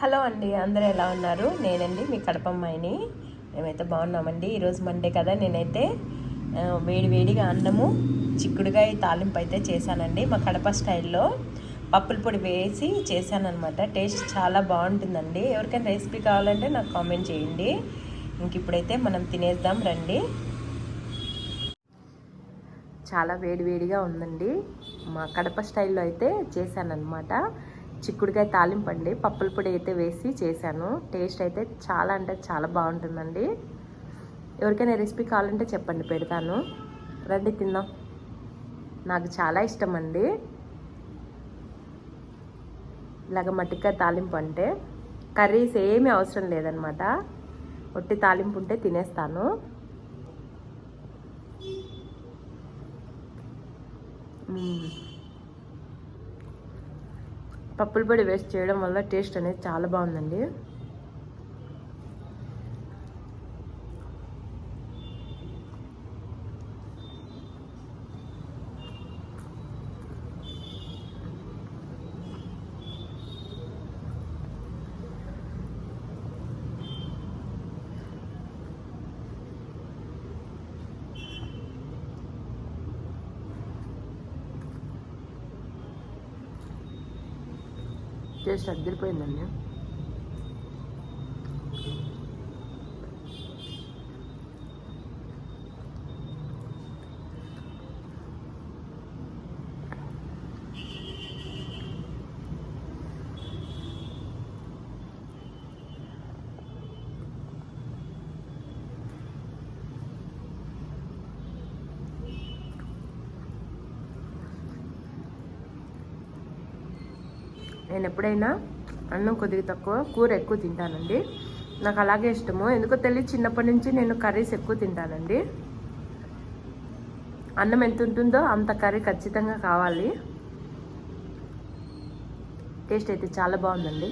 Hello అండి అందరూ ఎలా ఉన్నారు? నేనండి మీ కడపమ్మాయిని. మేమైతే బాగున్నామండి. ఈరోజు మండే కదా నేనైతే వేడి వేడిగా అన్నము చిక్కుడుగాయ తాలింపు అయితే చేశానండి. మా కడప స్టైల్లో పప్పుల పొడి వేసి చేశానఅనమాట టేస్ట్ చాలా బాగుంటుందండి. ఎవరికైనా రెసిపీ కావాలంటే నాకు కామెంట్ చేయండి. ఇంక ఇప్పుడైతే మనం తినేద్దాం రండి. చాలా వేడివేడిగా ఉందండి. మా కడప స్టైల్లో అయితే చేశానన్నమాట. చిక్కుడుకాయ తాలింపు అండి పప్పుల పొడి అయితే వేసి చేశాను. టేస్ట్ అయితే చాలా అంటే చాలా బాగుంటుందండి. ఎవరికైనా రెసిపీ కావాలంటే చెప్పండి పెడతాను. రండి తిందాం. నాకు చాలా ఇష్టం అండి ఇలాగ మట్టికాయ తాలింపు అంటే కర్రీస్ ఏమీ అవసరం లేదనమాట ఒట్టి తాలింపు ఉంటే తినేస్తాను. మ్మ్. పప్పుల పొడి వేస్ట్ చేయడం వల్ల టేస్ట్ అనేది చాలా బాగుందండి. టేస్ట్ అద్దరిపోయిందండి. నేను ఎప్పుడైనా అన్నం కొద్దిగా తక్కువ కూర ఎక్కువ తింటానండి. నాకు అలాగే ఇష్టము. ఎందుకో తెలియదు చిన్నప్పటి నుంచి నేను కర్రీస్ ఎక్కువ తింటానండి. అన్నం ఎంత ఉంటుందో అంత కర్రీ ఖచ్చితంగా కావాలి. టేస్ట్ అయితే చాలా బాగుందండి.